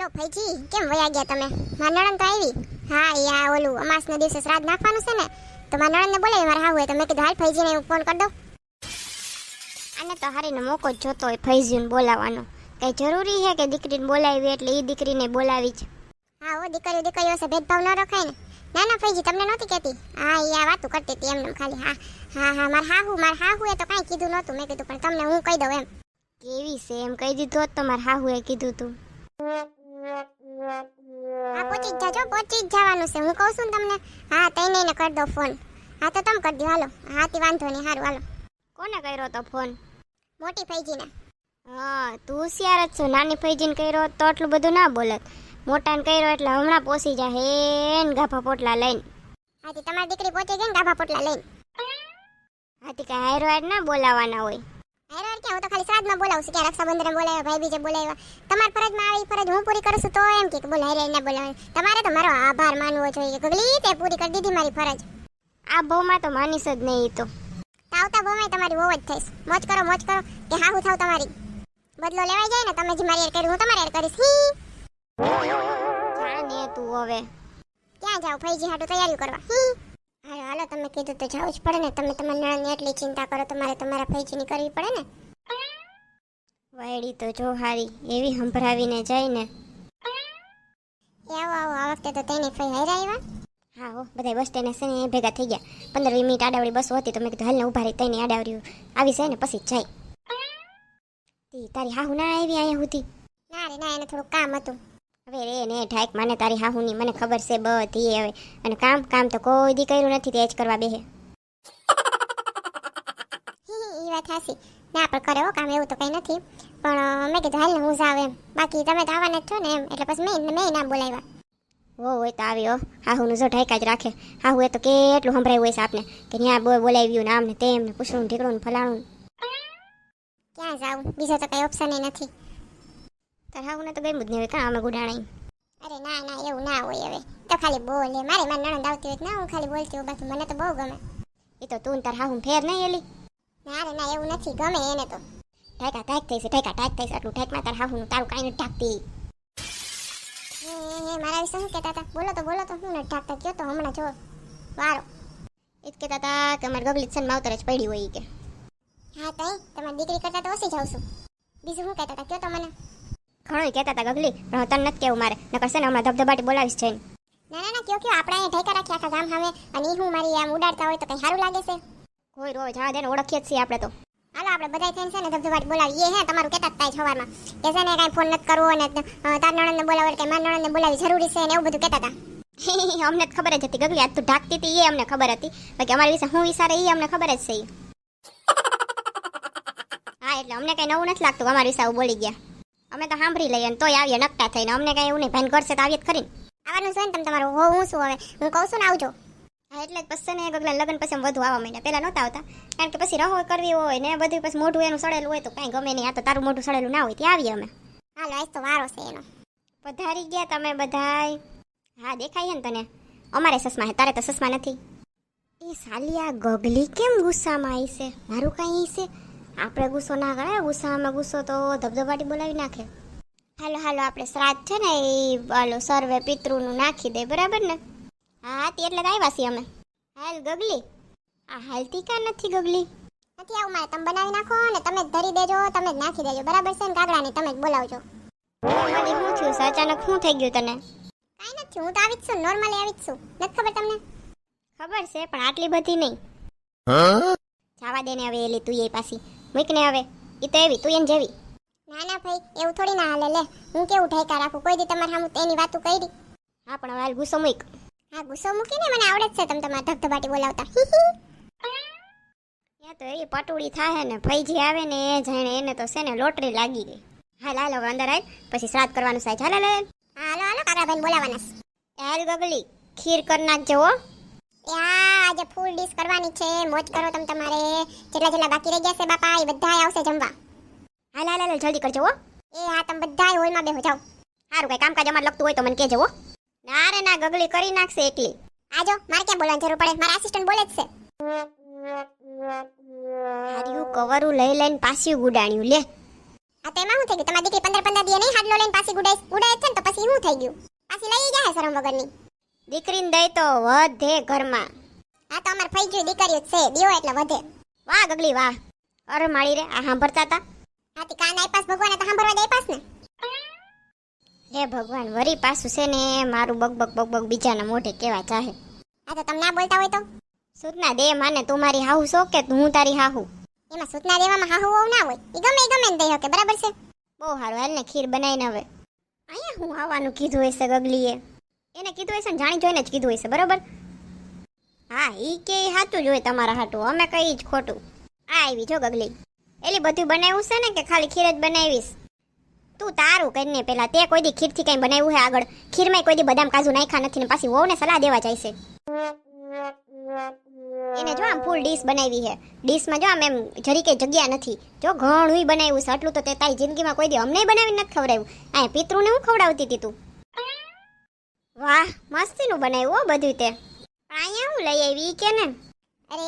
બોલો ભાઈજી કેમ વયા ગયા તમે? મારા નણંદ તો આવી. હા એ આ ઓલું અમાસના દિવસે શ્રાદ્ધ નાખવાનું છે ને તો મારા નણંદને બોલાવી મારે હા હોય તો મેં કીધું હાલ ભાઈજીને હું ફોન કરી દઉં. અને તો હારીનો મોકો જોતો હોય ફૈજીને બોલાવવાનો. કઈ જરૂરી છે કે દીકરીને બોલાવી એટલે એ દીકરીને બોલાવી જ? હા ઓ દીકરીઓ દીકરીઓ છે ભેદભાવ ન રખાય ને. ના ના ફૈજી તમને નહોતી કહેતી? હા એ આ વાતું કરતી હતી એમને ખાલી હા. હા હા મારે હાહુ મારે હાહુ એ તો કાંઈ કીધું નહોતું. મેં કીધું પણ તમને હું કહી દઉં એમ. કેવી છે એમ કહી દીધું હોત તો મારે હાહુએ કીધું તું. હા પહોંચી જ જાજો પહોંચી જ જવાનું છે. હું કહું છું તમને હા તઈ એને કરી દો ફોન. હા તો તમે કરી દો હાલો. હા તે વાંધો નહીં સારું હાલો. કોને કર્યો તો ફોન? મોટી ફૈજીને. હા તું હોશિયાર જ છો. નાની ફૈજીને કર્યો તો આટલું બધું ના બોલત. મોટાને કર્યો એટલે હમણાં પોસી જા હેન ગાભા પોટલા લઈને. હાથી તમારી દીકરી પહોંચી ગઈ ને ગાભા પોટલા લઈને. હાથી કાંઈ હાયર ના બોલાવાના હોય. ક્યાં હું તો ખાલી શ્રાદ્ધમાં બોલાવું છું. ક્યાં રક્ષાબંધન બોલાવ્યા ભાઈ બીજે બોલાવ્યા. તમારી ફરજમાં આવી ફરજ હું પૂરી કરું છું તો એમ કે બોલ હાયર ના બોલાવે તમારે તો મારો આભાર માનવો જોઈએ. ગગલી તે પૂરી કરી દીધી મારી ફરજ. આ બહુમાં તો માનીશ જ નહીં તો. આવતા બહુમાં તમારી બહુ જ થઈશ. મોજ કરો મોજ કરો. કે હા હું થાવ તમારી. બદલો લેવાઈ જાય ને તમે જે મારી એડ કર્યું હું તમારી એડ કરીશ. હી. તું હવે. ક્યાં જાવ? ફૈજી હાટુ તૈયારી કરવા. હી. હાલો હાલો તમે કીધું તો જવું જ પડે ને. તમે તમારા નળની એટલી ચિંતા કરો તમારે તમારા ફૈજીની કરવી પડે ને? વાયડી તો જો હારી એવી સંભળાવીને જાય ને આવો આવો આ વખતે તો તેની ફઈ હારે આવ્યા. હા હો બધા બસ સ્ટેન્ડ છે ને ભેગા થઈ ગયા. પંદર વીસ મિનિટ આડાવડી બસો હતી તો મેં કીધું હાલને ઊભા રહી તઈને આડાવડી આવી જાય ને પછી જાય. તારી હાહુ ના આવી અહીંયા સુધી? ના રે ના એને થોડું કામ હતું. હવે રે ને ઠાક મને તારી હાહુની મને ખબર છે બધી હવે. અને કામ કામ તો કોઈ દી કર્યું નથી તે જ કરવા બેહે. એ વાત હાસી ના પણ કરે હો કામ એવું તો કઈ નથી. પણ મેં કીધું હાલ હું જાવ એમ. બાકી તમે તો આવવાના જ છો ને એમ એટલે પછી મેં મેં ના બોલાવ્યા. હો હોય તો આવ્યો. હાહુનું જો ઢાયકા જ રાખે. હાહુ એ તો કેટલું સંભળાયું હોય છે આપને. કે ત્યાં બોય બોલાવ્યું ને આમને તેમ ને પૂછડું ઢીકડું ને ફલાણું ક્યાં જાવ બીજો તો કઈ ઓપ્શન નથી. તાર હાહુને તો ગમ્યું જ નહીં હોય કાં અમે ગુડાણાઈ? અરે ના ના એવું ના હોય હવે. તો ખાલી બોલે. મારે મારી નણંદ આવતી હોય ના હું ખાલી બોલતી હોઉં બાકી મને તો બહુ ગમે. એ તો તું તાર હા હું ફેર નહીં એલી. ના રે, ના, એવું નથી. ગમે એને તો. ઢાકા ઢાક થઈ છે ઢાકા ઢાક થઈ છે આટલું ઢાકમાં તાર હાહુનું તારું કાંઈ નથી ઢાકતી. હે મારા વિશે શું કહેતા હતા? બોલો તો બોલો તો હું નથી ઢાકતા? કયો તો હમણાં જો વારો. એ જ કહેતા હતા કે અમારી ગગલી સન માવતર જ પડી હોય કે. હા, તઈ? તમારી દીકરી કરતા તો ઓછી જાઉં છું. બીજું શું કહેતા હતા? કયો તો મને? ઘણું કહેતા હતા ગગલી, પણ હવે તને નથી કેવું મારે. નકર છે ને હમણાં ધબધબાટી બોલાવીશ જઈને. ના ના ના, કયો કયો? આપણે અહીંયા ઢેકા રાખ્યા આખા ગામ સામે. અને હું મારી આમ ઉડાડતા હોય તો કંઈ સારું લાગે છે? કોઈ રોજ દે ને ઓળખીએ જ છીએ આપણે તો. હાલો આપણે બધા થઈને છે ને ધબધબાટ બોલાવીએ હે તમારું કહેતા થાય સવારમાં કે છે ને કાંઈ ફોન નથી કરવો અ, તાર નણંદને બોલાવો કે માર નણંદને બોલાવી જરૂરી છે ને એવું બધું કહેતા હતા. અમને જ ખબર જ હતી ગગલી આજ તું ઢાકતી હતી એ અમને ખબર હતી. બાકી અમારી વિશે હું વિચારે એ અમને ખબર જ છે હા એટલે અમને કઈ નવું નથી લાગતું અમારી વિશે આવું બોલી ગયા. અમે તો સાંભળી લઈએ ને તોય આવીએ નકટા થઈને. અમને કઈ એવું નહીં ભાઈ કરશે તો આવીએ જ કરીને આવવાનું છે ને તમે તમારું હું શું હવે? હું કહું છું ને આવજો. હા, એટલે પછી ને ગગલા લગ્ન પછી વધુ આવવા માંડ્યા પહેલાં નહોતા આવતા. કારણ કે પછી રહો કરવી હોય ને બધું પછી મોઢું એનું સડેલું હોય તો કાંઈ ગમે નહીં. આ તો તારું મોઢું સડેલું ના હોય, ત્યાં આવીએ અમે. હાલો, આજ તો વારો છે એનો. પધારી ગયા તમે બધાય. હા, દેખાય ને તને? અમારે સસમા છે, તારે તો સસમા નથી. એ સાલિયા, ગગલી કેમ ગુસ્સામાં આવી છે? મારું કાંઈ છે? આપણે ગુસ્સો ના કરાય ગુસ્સામાં ગુસ્સો તો ધબધબાટી બોલાવી નાખે. હાલો હાલો, આપણે શ્રાદ્ધ છે ને, એ, હાલો, સર્વે પિતૃનું નાખી દે, બરાબર ને? હા, તે એટલે આવ્યા છીએ અમે. હાલ ગગલી. આ હાલતી કા નથી ગગલી? નથી આવું મારે, તમે બનાવી નાખો ને તમે જ ધરી દેજો, તમે જ નાખી દેજો. બરાબર છે ને કાગડાને? તમે જ બોલાવજો. મને શું થયું? છે અચાનક શું થઈ ગયું તને? કાંઈ નથી, હું તો આવી જ છું નોર્મલી આવી જ છું. નથી ખબર તમને? ખબર છે, પણ આટલી બધી નહીં. જવા દે ને હવે એલી તું એ પાછી. મૂક ને હવે. એ તો એવી, તું એમ જેવી. ના ના ભાઈ, એવું થોડી ના હાલે. લે, હું કેવું ઠેકા રાખું? કોઈ દી તમારે સામું એની વાતો કરી. હા, પણ હવે ગુસ્સો મૂક. હા ગુસ્સો મૂકીને મને આવડે જ છે તમે તમારા ધબધબાટી બોલાવતા. ત્યાં તો એ પટોળી થાય ને ફૈજી આવે ને એ જાણે એને તો છે ને લોટરી લાગી ગઈ. હાલ હાલ અંદર આવ પછી શ્રાદ્ધ કરવાનું સાહેબ હાલ હાલ હાલો. હાલો કાકાભાઈ બોલાવાના હાલ ગગલી ખીર કરી નાખજો આજે ફૂલ ડીશ કરવાની છે. મોજ કરો તમે તમારે. જેટલા જેટલા બાકી રહી ગયા છે બાપા એ બધા આવશે જમવા. હાલ હાલ હાલ જલ્દી કરજો હો. એ હા તમે બધા હોલમાં બેહો જાઓ. સારું કઈ કામકાજ અમારે લગતું હોય તો મને કહેજો હો. ના રે ના ગગલી કરી નાખશે એકલી. આજો, મારે ક્યાં બોલવાની જરૂર પડે? મારા આસિસ્ટન્ટ બોલે જ છે. હાર્યું કવરું લઈ લઈને પાછી ગુડાણ્યું. લે. આ તો એમાં શું થઈ ગયું? તમારી દીકરી પંદર પંદર દી નહીં હાડલો લઈને પાછી ગુડાઈ ગુડાય છે ને તો પછી શું થઈ ગયું? પાછી લઈ જાય શરમ વગરની. દીકરીને દઈ તો વધે ઘરમાં. આ તો અમાર ફઈ ગયું દીકરીઓ છે. દીવો એટલે વધે. વાહ ગગલી, વાહ. અરે માળી રે, આ સાંભળતા હતા હાથી કાન આઈપાસ ભગવાને તો સાંભળવા દે આઈપાસ ને? હે ભગવાન વરી પાછું છે ને મારું બગ બગ બગ બગ બીજાના મોઢે કેવા ચાહે. આ તો તમને ના બોલતા હોય તો? સૂચના દે માને તું મારી હાહુ છો કે હું તારી હાહુ? એમાં સૂચના દેવામાં હાહુ હોવ ના હોય. એ ગમે ગમે ને દઈ શકે બરાબર છે? બહુ સારું હાલ ને ખીર બનાવીને હવે. અહીંયા હું આવવાનું કીધું હશે ગગલીએ. એને કીધું હશે ને જાણી જોઈને જ કીધું હશે બરાબર? હા એ કે સાચું જ હોય તમારા હાટું અમે કઈ જ ખોટું. આ આવી જો ગગલી. એલી બધું બનાવ્યું છે ને કે ખાલી ખીર જ બનાવીશ? તું તારું કરીને પેલા તે કોઈ દી ખીરથી કઈ બનાવ્યું હે આગળ. ખીરમાં કોઈ દી બદામ કાજુ નાખ્યા નથી ને પાછી વહુને સલાહ દેવા જાય છે એને જો આમ ફૂલ ડીશ બનાવી છે ડીશમાં જો આમ એમ જરી કે જગ્યા નથી. જો ઘણું બનાવ્યું છે, આટલું તો તે તારી જિંદગીમાં કોઈ દી અમને બનાવીને નથી ખવડાવ્યું. આ પિતૃને હું ખવડાવતી હતી તું? વાહ, મસ્તીનું બનાવ્યું હો બધું તે. અહીંયા હું લઈ આવી કે ને અરે,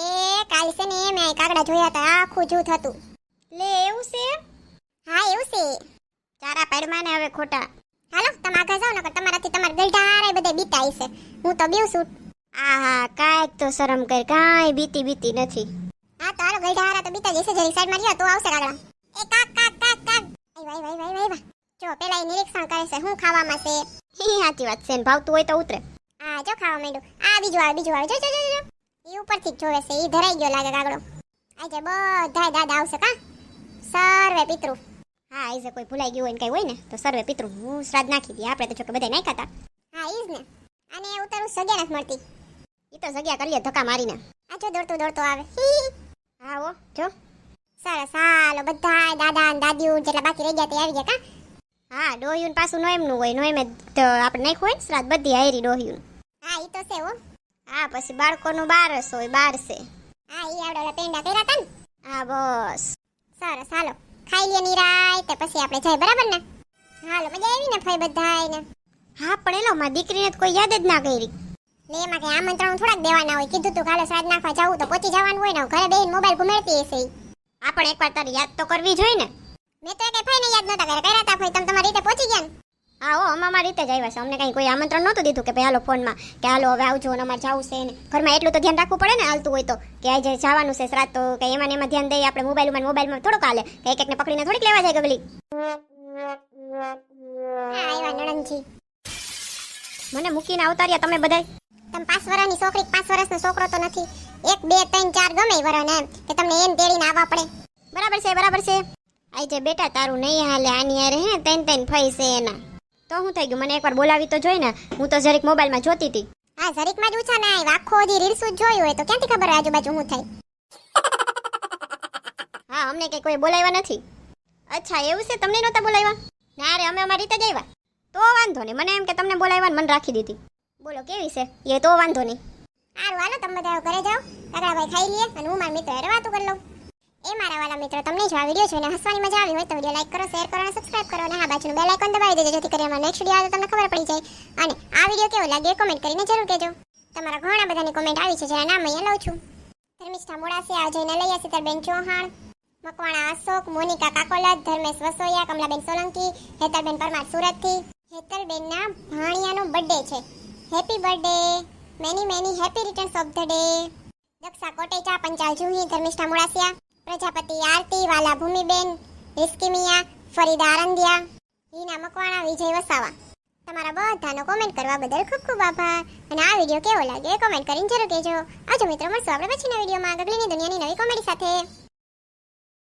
કાલ છે ને મેં કાગડા જોયા હતા, આખું જૂથ હતું. લે, એવું છે? હા, એવું છે. ચારા પાડમાં ને હવે ખોટા. હાલો, તમે આગળ જાઓ, નકર તમારાથી તમારા ગલઢારે બધે બીતા છે. હું તો બીવ છું. આહા કાંઈક તો શરમ કર, કાંઈ બીતી બીતી નથી. હા, તો હાલો ગલઢારા તો બીતા જશે જરી સાઈડમાં રહ્યો, તો આવશે કાગડા એ કાક કાક કાક કાક. વાય વાય વાય વાય જો, પેલા એ નિરીક્ષણ કરે છે, હું ખાવામાં છે. હી સાચી વાત છે ભાવતું હોય તો ઉતરે. આ જો ખાવા માંડ્યું. આ બીજું આવે બીજું આવે. જો જો જો ઈ ઉપરથી જોવે છે એ ધરાઈ ગયો લાગે કાગડો આજે બધા દાદા આવશે, કા? સર્વે પિતૃ. હા એ જે કોઈ ભૂલાઈ ગયું હોય ને કઈ હોય ને તો સર્વે પિતૃ હું શ્રાદ્ધ નાખી દી આપણે તો જોકે બધા નાખ્યા હતા હા એ જ ને. અને ઉતરવું સગ્યા નથી મળતી. એ તો જગ્યા કરીએ ધક્કા મારીને. આ જો દોડતો દોડતો આવે. હા ઓ જો. સરસ હાલો બધા દાદા અને દાદીઓ જેટલા બાકી રહી ગયા તે આવી ગયા કા? હા ડોહ્યું પાછું નોયમનું હોય નોયમે તો આપણે નાખ્યું હોય ને શ્રાદ્ધ બધી આયરી ડોહ્યું હા એ તો છે હો. હા પછી બાળકોનું બારસ હોય બાર છે હા એ આવડે પેંડા કર્યા હતા ને. હા બસ. સરસ હાલો ખાઈ લે નિરાય તે પછી આપણે જાય બરાબર ને? હાલો મજા આવી ને ફઈ બધાયને? હા પણ એલો માં દીકરીને કોઈ યાદ જ ના કરી. લે એમાં કે આમંત્રણ થોડાક દેવાના હોય. કીધું તું કાલે શ્રાદ્ધ નાખવા જવું તો પહોંચી જવાનું હોય ને ઘરે બેહીને મોબાઈલ ઘુમેડતી હશે આ પણ એકવાર તારી યાદ તો કરવી જોઈએ ને. મેં તો કઈ ફઈને યાદ નતા કર્યા. કર્યા તા ફઈ હો રીતે જ આવ્યા છે. અમને કંઈ કોઈ આમંત્રણ નહોતું દીધું કે ભાઈ હાલો ફોનમાં કે હાલો હવે આવજો ને અમારે જવું છે ને. ઘરમાં એટલું તો ધ્યાન રાખવું પડે ને હાલતું હોય તો. કે આજે જવાનું છે શ્રાદ્ધ તો કે એમાં એમાં ધ્યાન દઈએ આપણે મોબાઈલમાં મોબાઈલમાં થોડુંક હાલે. કે એક એકને પકડીને થોડીક લેવા જાય ગગલી. આવ્યા નણંદજી. મને મૂકીને આવતાર્યા તમે બધાય. તમે પાંચ વર્ષની છોકરી પાંચ વર્ષનો છોકરો તો નથી. એક બે ત્રણ ચાર ગમે વરણ એમ કે તમને એમ તેડીને આવવા પડે. બરાબર છે બરાબર છે. આજે બેટા તારું નહીં હાલે આની યાર હે તૈન તેન ફઈ છે એના. તો શું થઈ ગયું? મને એકવાર બોલાવી તો જોઈ ને. હું તો જરીક મોબાઈલમાં જોતી હતી હા જરીકમાં જ ઊંચા ના આવ્યા. આખો દી રીલ્સ જ જોયું હોય તો ક્યાંથી ખબર આજુબાજુ હું થાય હા અમને કે કોઈ બોલાવ્યા નથી. અચ્છા એવું છે? તમને નહોતા બોલાવ્યા? ના રે અમે અમારી રીતે જ આવ્યા. તો વાંધો નહીં. મને એમ કે તમને બોલાવ્યા મને રાખી દીધી. બોલો કેવી છે? એ તો વાંધો નહીં. સારું હાલો તમે બધા ઘરે જાઓ. કાકડાભાઈ ખાઈ લઈએ અને હું મારા મિત્ર હારે વાતો કરી લઉં. એ મારા વાલા મિત્રો, તમને જો આ વીડિયો જોઈને હસવાની મજા આવી હોય તો વીડિયો લાઈક કરો શેર કરો અને સબસ્ક્રાઇબ કરો અને હા બાજુનું બેલ આઇકન દબાવી દેજો, જેથી કરીને અમારો નેક્સ્ટ વીડિયો આવે તમને ખબર પડી જાય. અને આ વીડિયો કેવો લાગ્યો કોમેન્ટ કરીને જરૂર કહેજો. તમારા ઘણા બધાની કોમેન્ટ આવી છે, જેના નામ અહીંયા લઉં છું. ધર્મિષ્ઠા મોડાસિયા આવશે ત્યારે બેન ચૌહાણ. મકવાણા અશોક, મોનિકા કાકોલત, ધર્મેશ વસોયા, કમલાબેન સોલંકી, હેતલબેન પરમાર સુરતથી. હેતલબેનના ભાણિયાનો બર્થડે છે. Happy birthday many many happy returns of the day Daksha Kotecha, Panchal Juhi, Dharmishtha Modasiya. Prajapati Aarti Vala Bhumiben રિસ્કીમિયા ફરીદા આરંદિયા Heena Makwana, વિજય વસાવા. તમારા બધાનો કોમેન્ટ કરવા બદલ ખૂબ ખૂબ આભાર. અને આ વીડિયો કેવો લાગ્યો એ કોમેન્ટ કરીને જરૂર કહેજો. આજો મિત્રો, મળશું આપણે પછીના વિડીયોમાં. ગગલીની દુનિયાની નવી કોમેડી સાથે.